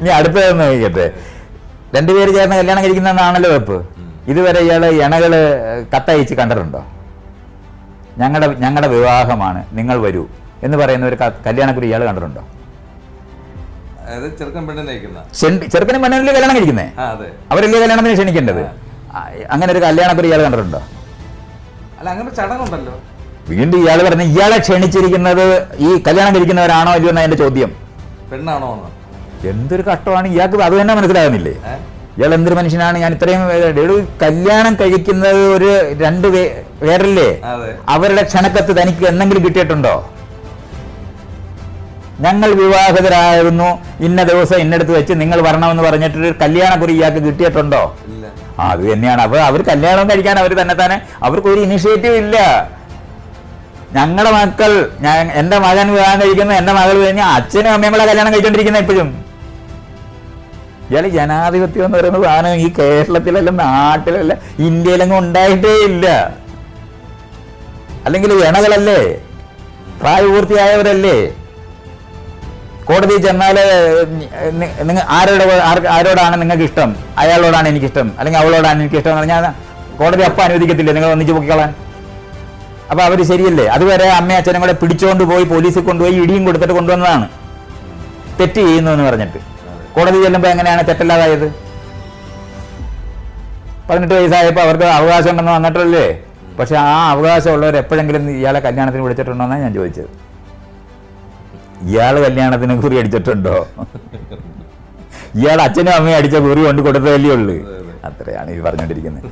ഇനി അടുത്തതെന്ന് ചോദിക്കട്ടെ രണ്ടുപേര് ചേർന്ന് കല്യാണം കഴിക്കുന്നതാണല്ലോ വെപ്പ്. ഇതുവരെ ഇയാൾ ഇണകൾ കത്തയച്ച് കണ്ടിട്ടുണ്ടോ? ഞങ്ങളുടെ ഞങ്ങളുടെ വിവാഹമാണ് നിങ്ങൾ വരൂ എന്ന് പറയുന്ന ഒരു കല്യാണക്കുറി ഇയാൾ കണ്ടിട്ടുണ്ടോ? പെണ്ണിനെ ചെറുക്കനും പെണ്ണല്ലേ കല്യാണം കഴിക്കുന്നേ? അവരല്ലേ കല്യാണത്തിന് ക്ഷണിക്കേണ്ടത്? അങ്ങനെ ഒരു കല്യാണക്കുറി ഇയാൾ കണ്ടിട്ടുണ്ടോ? അല്ല അങ്ങനെ ചടങ്ങുണ്ടല്ലോ. വീണ്ടും ഇയാൾ പറഞ്ഞ ഇയാളെ ക്ഷണിച്ചിരിക്കുന്നത് ഈ കല്യാണം കഴിക്കുന്നവരാണോ അല്ലയോ എന്നാ എന്റെ ചോദ്യം. പെണ്ണാണോ എന്തൊരു കഷ്ടമാണ്? ഇയാൾക്ക് അത് തന്നെ മനസ്സിലാകുന്നില്ലേ ഇയാൾ എന്തൊരു മനുഷ്യനാണ്? ഞാൻ ഇത്രയും ഒരു കല്യാണം കഴിക്കുന്നത് ഒരു രണ്ട് പേരല്ലേ അവരുടെ ക്ഷണക്കത്ത് തനിക്ക് എന്തെങ്കിലും കിട്ടിയിട്ടുണ്ടോ? ഞങ്ങൾ വിവാഹിതരായിരുന്നു. ഇന്ന ദിവസം ഇന്നടുത്ത് വെച്ച് നിങ്ങൾ വരണമെന്ന് പറഞ്ഞിട്ട് കല്യാണക്കുറി ഇയാൾക്ക് കിട്ടിയിട്ടുണ്ടോ? അത് തന്നെയാണ്. അപ്പൊ അവർ കല്യാണം കഴിക്കാൻ അവർ തന്നെ തന്നെ അവർക്ക് ഒരു ഇനിഷ്യേറ്റീവ് ഇല്ല. ഞങ്ങളുടെ മക്കൾ ഞാൻ എന്റെ മകൻ വിവാഹം കഴിക്കുന്ന എന്റെ മകൾ കഴിഞ്ഞാൽ അച്ഛനും അമ്മയും കൂടെ കല്യാണം കഴിച്ചോണ്ടിരിക്കുന്ന ഇപ്പോഴും. ഇയാൾ ജനാധിപത്യം എന്ന് പറയുന്ന സാധനം ഈ കേരളത്തിലല്ല നാട്ടിലല്ല ഇന്ത്യയിലെങ്ങും ഉണ്ടായിട്ടേ ഇല്ല. അല്ലെങ്കിൽ വേണകളല്ലേ പ്രായപൂർത്തിയായവരല്ലേ? കോടതി ചെന്നാൽ നിങ്ങൾ ആരോട് ആരോടാണ് നിങ്ങൾക്ക് ഇഷ്ടം അയാളോടാണ് എനിക്കിഷ്ടം. അല്ലെങ്കിൽ അവളോടാണ് എനിക്കിഷ്ടം. എന്ന് പറഞ്ഞാൽ കോടതി അപ്പം അനുവദിക്കത്തില്ലേ? നിങ്ങൾ ഒന്നിച്ച് പൊക്കിക്കളാൻ. അപ്പൊ അവർ ശരിയല്ലേ? അതുവരെ അമ്മയും അച്ഛനും കൂടെ പിടിച്ചുകൊണ്ട് പോയി പോലീസിൽ കൊണ്ടുപോയി ഇടിയും കൊടുത്തിട്ട് കൊണ്ടുവന്നതാണ്. തെറ്റ് ചെയ്യുന്നു എന്ന് പറഞ്ഞിട്ട്. കോടതി ചെല്ലുമ്പോൾ എങ്ങനെയാണ് തെറ്റല്ലാതായത്? പതിനെട്ട് വയസ്സായപ്പോൾ അവർക്ക് അവകാശം ഉണ്ടെന്ന് വന്നിട്ടല്ലേ? പക്ഷെ ആ അവകാശമുള്ളവർ എപ്പോഴെങ്കിലും ഇയാളെ കല്യാണത്തിന് വിളിച്ചിട്ടുണ്ടോ എന്നാണ് ഞാൻ ചോദിച്ചത്. ഇയാൾ കല്യാണത്തിന് കുറി അടിച്ചിട്ടുണ്ടോ? ഇയാൾ അച്ഛനും അമ്മയും അടിച്ച കുറി കൊണ്ട് കൊടുത്തതല്ലേ ഉള്ളു. അത്രയാണ് ഈ പറഞ്ഞുകൊണ്ടിരിക്കുന്നത്